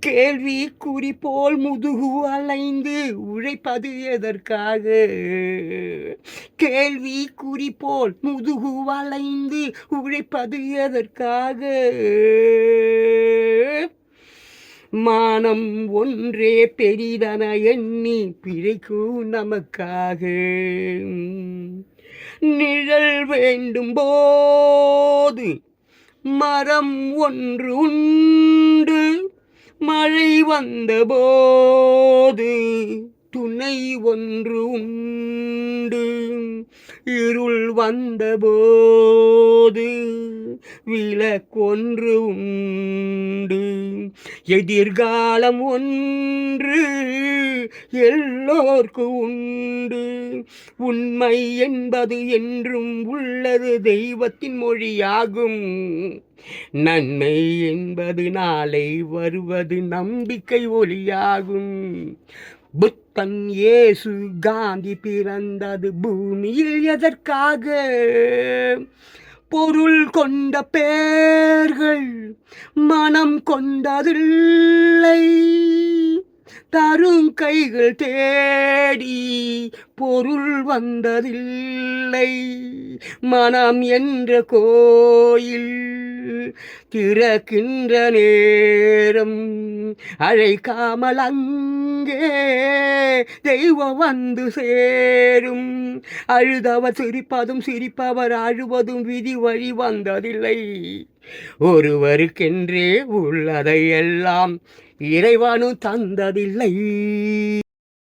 கேள்வி குறிப்போல் போல் முதுகு அலைந்து உழைப்பது எதற்காக? கேள்வி குறிப்போல் போல் முதுகு வளைந்து உழைப்பது எதற்காக? மானம் ஒன்றே பெரிதன எண்ணி பிழைக்கும் நமக்காக. நிழல் வேண்டும் போது மரம் ஒன்று உன் வந்தபோது துணை ஒன்று உண்டு. இருள் வந்தபோது விளக்கொன்று உண்டு. எதிர்காலம் ஒன்று எல்லோர்க்கு உண்டு. உண்மை என்பது என்றும் உள்ளது தெய்வத்தின் மொழியாகும். நன்மை என்பது நாளை வருவது நம்பிக்கை ஒளியாகும். புத்தன் இயேசு காந்தி பிறந்தது பூமியில் எதற்காக? பொருள் கொண்ட பேர்கள் மனம் கொண்டதில்லை. தரும் கைகள் தேடி பொருள் வந்ததில்லை. மனம் என்ற கோயில் திறக்கின்ற நேரம். அழைக்காமல் அங்கே தெய்வம் வந்து சேரும். அழுதவர் சிரிப்பதும் சிரிப்பவர் அழுவதும் விதி வழி வந்ததில்லை. ஒருவருக்கென்றே உள்ளதை எல்லாம் இறைவனும் தந்ததில்லை.